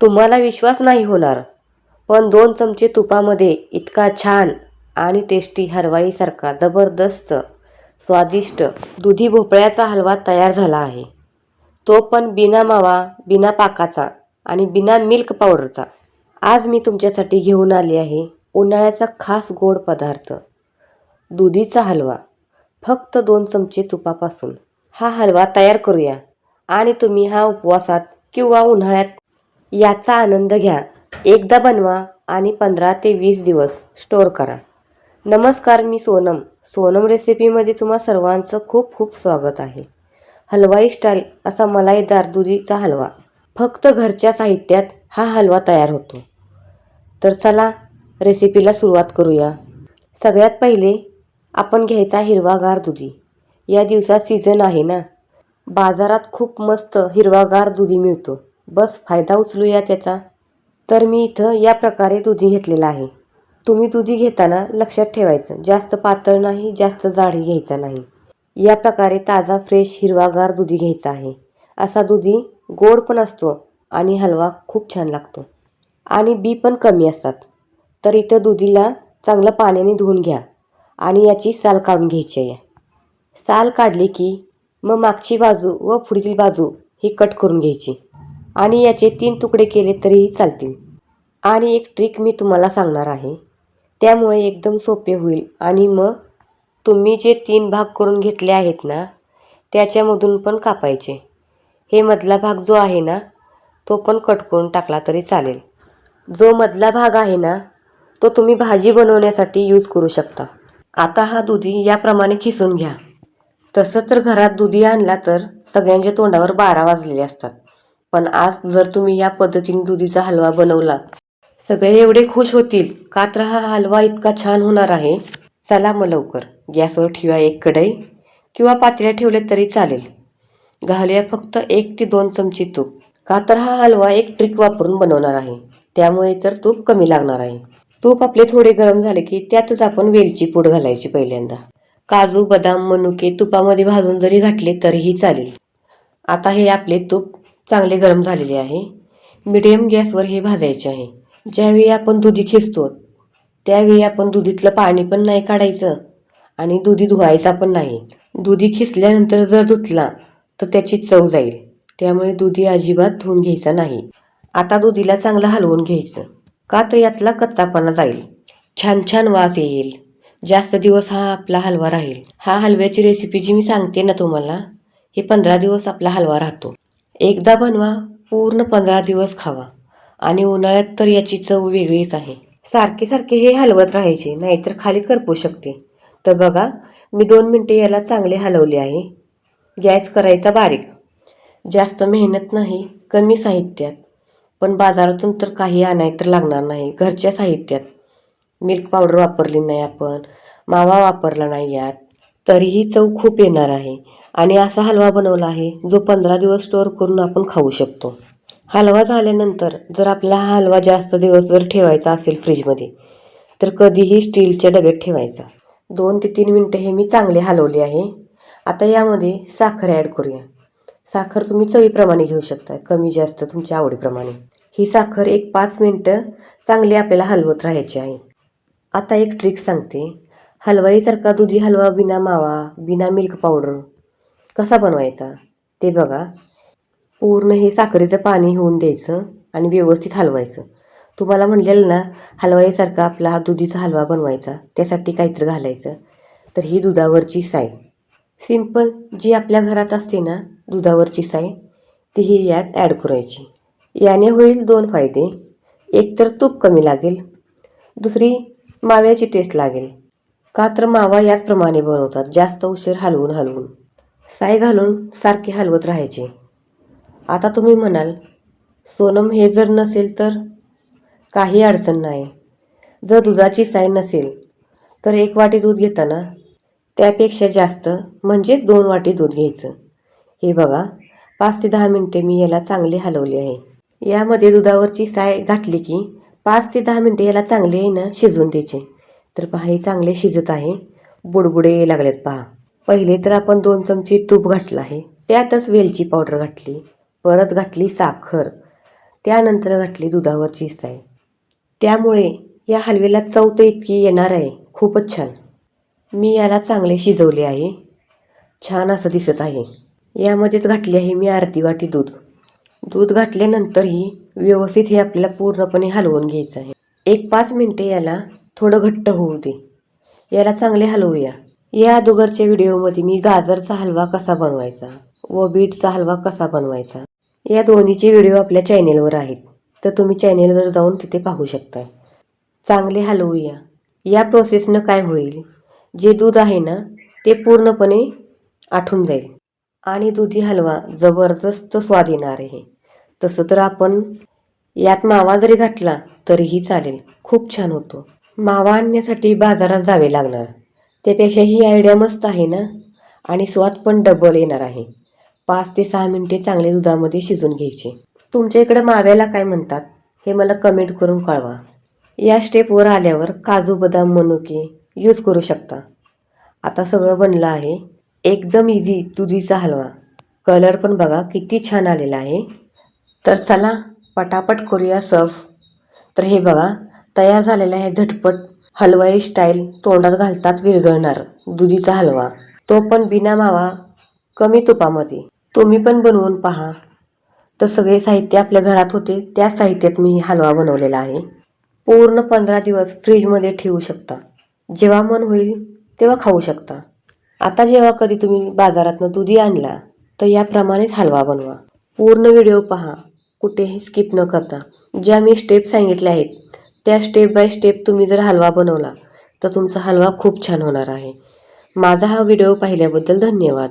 तुम्हाला विश्वास नाही होणार. पण दोन चमचे तुपामध्ये इतका छान आणि टेस्टी हलवाईसारखा जबरदस्त स्वादिष्ट दुधी भोपळ्याचा हलवा तयार झाला आहे. तो पण बिना मावा बिना पाकाचा आणि बिना मिल्क पावडरचा आज मी तुमच्यासाठी घेऊन आली आहे उन्हाळ्याचा खास गोड पदार्थ दुधीचा हलवा. फक्त दोन चमचे तुपापासून हा हलवा तयार करूया आणि तुम्ही हा उपवासात किंवा उन्हाळ्यात याचा आनंद घ्या. एकदा बनवा आणि पंधरा ते वीस दिवस स्टोअर करा. नमस्कार मी सोनम. सोनम रेसिपीमध्ये तुम्हा सर्वांचं खूप खूप स्वागत आहे. हलवाई स्टाईल असा मलाईदार दुधीचा हलवा. फक्त घरच्या साहित्यात हा हलवा तयार होतो. तर चला रेसिपीला सुरुवात करूया. सगळ्यात पहिले आपण घ्यायचा हिरवागार दुधी. या दिवसात सीझन आहे ना? बाजारात खूप मस्त हिरवागार दुधी मिळतो. बस फायदा उचलूया त्याचा. तर मी इथं या प्रकारे दुधी घेतलेला आहे. तुम्ही दुधी घेताना लक्षात ठेवायचं जास्त पातळ नाही जास्त जाडी घ्यायचा नाही. या प्रकारे ताजा फ्रेश हिरवागार दुधी घ्यायचा आहे. असा दुधी गोड पण असतो आणि हलवा खूप छान लागतो. आणि बी पण कमी असतात. तर इथं दुधीला चांगलं पाण्याने धुवून घ्या आणि याची साल काढून घ्यायची आहे. साल काढली की मग मागची बाजू व पुढील बाजू ही कट करून घ्यायची. आणि याचे तीन तुकडे केले तरीही चालतील. आणि एक ट्रिक मी तुम्हाला सांगणार आहे. त्यामुळे एकदम सोपे होईल. आणि मग तुम्ही जे तीन भाग करून घेतले आहेत ना त्याच्यामधून पण कापायचे. हे मधला भाग जो आहे ना तो पण कट करून टाकला तरी चालेल. जो मधला भाग आहे ना तो तुम्ही भाजी बनवण्यासाठी यूज करू शकता. आता हा दुधी याप्रमाणे खिसून घ्या. तसं तर घरात दुधी आणला तर सगळ्यांच्या तोंडावर बारा वाजलेले असतात. पण आज जर तुम्ही या पद्धतीने दुधीचा हलवा बनवला सगळे एवढे खुश होतील का तर हा हलवा इतका छान होणार आहे? चला मग लवकर. गॅसवर ठेवा एक कढई किंवा पातेल्या ठेवले तरी चालेल. घालूया फक्त एक ते दोन चमची तूप. का तर हा हलवा एक ट्रिक वापरून बनवणार आहे. त्यामुळे तर तूप कमी लागणार आहे. तूप आपले थोडे गरम झाले की त्यातच आपण वेलची पूड घालायची पहिल्यांदा. काजू बदाम मनुके तुपामध्ये भाजून जरी घातले तरीही चालेल. आता हे आपले तूप चांगले गरम झालेले आहे. मिडियम गॅसवर हे भाजायचे आहे. ज्यावेळी आपण दुधी खिसतो त्यावेळी आपण दुधीतलं पाणी पण नाही काढायचं आणि दुधी धुवायचा पण नाही. दुधी खिसल्यानंतर जर धुतला तर त्याची चव जाईल. त्यामुळे दुधी अजिबात धुवून घ्यायचा नाही. आता दुधीला चांगलं हलवून घ्यायचं. का तर यातला कच्चापणा जाईल. छान छान वास येईल. जास्त दिवस हा आपला हलवा राहील. हा हलव्याची रेसिपी जी मी सांगते ना तुम्हाला हे पंधरा दिवस आपला हलवा राहतो. एकदा बनवा पूर्ण पंधरा दिवस खावा. आणि उन्हाळ्यात तर याची चव वेगळीच आहे. सारखे सारखे हे हलवत राहायचे नाहीतर खाली करपू शकते. तर बघा मी दोन मिनटे याला चांगले हलवले आहे. गॅस करायचा बारीक. जास्त मेहनत नाही कमी साहित्यात. पण बाजारातून तर काही आणाय तर लागणार नाही घरच्या साहित्यात. मिल्क पावडर वापरली नाही आपण मावा वापरला नाही यात. तरीही चव खूप येणार आहे. आणि असा हलवा बनवला आहे जो पंधरा दिवस स्टोअर करून आपण खाऊ शकतो. हलवा झाल्यानंतर जर आपला हा हलवा जास्त दिवस जर ठेवायचा असेल फ्रीजमध्ये तर कधीही स्टीलच्या डब्यात ठेवायचा. दोन ते तीन मिनटं हे मी चांगले हलवले आहे. आता यामध्ये साखर ॲड करूया. साखर तुम्ही चवीप्रमाणे घेऊ शकता कमी जास्त तुमच्या आवडीप्रमाणे. ही साखर एक पाच मिनटं चांगली आपल्याला हलवत राहायची आहे. आता एक ट्रिक सांगते. हलवाईसारखा दुधी हलवा बिना मावा बिना मिल्क पावडर कसा बनवायचा? ते बघा. पूर्ण हे साखरेचं पाणी होऊन द्यायचं आणि व्यवस्थित हलवायचं. तुम्हाला म्हणलेलं ना हलवाईसारखा आपला हा दुधीचा हलवा बनवायचा त्यासाठी काहीतरी घालायचं. तर ही दुधावरची साय सिंपल जी आपल्या घरात असते ना दुधावरची साय तीही यात ॲड करायची. याने होईल दोन फायदे. एक तर तूप कमी लागेल. दुसरी माव्याची टेस्ट लागेल. का तर मावा याचप्रमाणे बनवतात. जास्त उशीर हलवून हलवून. साय घालून सारखे हलवत राहायचे. आता तुम्ही म्हणाल सोनम हे जर नसेल तर काही अडचण नाही. जर दुधाची साय नसेल तर एक वाटी दूध घेताना त्यापेक्षा जास्त म्हणजेच दोन वाटी दूध घ्यायचं. हे बघा पाच ते दहा मिनटे मी याला चांगले हलवले आहे. यामध्ये दुधावरची साय घातली की पाच ते दहा मिनटे याला चांगले आहे ना शिजवून द्यायचे. तर पहा हे चांगले शिजत आहे. बुडबुडे लागलेत पहा. पहिले तर आपण दोन चमचे तूप घातलं आहे. त्यातच वेलची पावडर घातली. परत घातली साखर. त्यानंतर घातली दुधावरची साय त्यामुळे या हलवेला चव तर इतकी येणार आहे. खूपच छान. मी याला चांगले शिजवले आहे. छान असं दिसत आहे. यामध्येच घातली आहे मी अर्धी वाटी दूध. दूध घातल्यानंतरही व्यवस्थित हे आपल्याला पूर्णपणे हलवून घ्यायचं आहे. एक पाच मिनटे याला थोडं घट्ट होऊ दे. याला चांगले हलवूया. या अगोदरच्या व्हिडिओमध्ये मी गाजरचा हलवा कसा बनवायचा व बीटचा हलवा कसा बनवायचा या दोन्हीचे व्हिडिओ आपल्या चॅनेलवर आहेत. तर तुम्ही चॅनेलवर जाऊन तिथे पाहू शकता. चांगले हलवूया. या प्रोसेसनं काय होईल? जे दूध आहे ना ते पूर्णपणे आठून जाईल. आणि दुधी हलवा जबरदस्त स्वाद येणार आहे. तसं तर आपण यात मावा जरी घातला तरीही चालेल. खूप छान होतो. मावा आणण्यासाठी बाजारात जावे लागणार. त्यापेक्षा ही आयडिया मस्त आहे ना? आणि स्वाद पण डबल येणार आहे. पाच ते सहा मिनिटे चांगले दुधामध्ये शिजून घ्यायचे. तुमच्या इकडं माव्याला काय म्हणतात? हे मला कमेंट करून कळवा. या स्टेपवर आल्यावर काजू बदाम मनुके यूज करू शकता. आता सगळं बनलं आहे. एकदम इझी दुधीचा हलवा. कलर पण बघा किती छान आलेला आहे. तर चला पटापट करूया सर्व तर हे बघा तयार झालेला आहे झटपट. हलवाई स्टाईल तोंडात घालतात विरघळणार दुधीचा हलवा. तो पण बिना मावा कमी तुपामध्ये. तुम्ही पण बनवून पहा. तर सगळे साहित्य आपल्या घरात होते त्याच साहित्यात मी हलवा बनवलेला आहे. पूर्ण पंधरा दिवस फ्रीजमध्ये ठेवू शकता. जेव्हा मन होईल तेव्हा खाऊ शकता. आता जेव्हा कधी तुम्ही बाजारातनं दुधी आणला तर याप्रमाणेच हलवा बनवा. पूर्ण व्हिडिओ पहा. कुठेही स्किप न करता. ज्या मी स्टेप सांगितल्या आहेत त्या स्टेप बाय स्टेप तुम्ही जर हलवा बनवला तर तुमचा हलवा खूप छान होणार आहे. माझा हा व्हिडिओ पाहिल्याबद्दल धन्यवाद.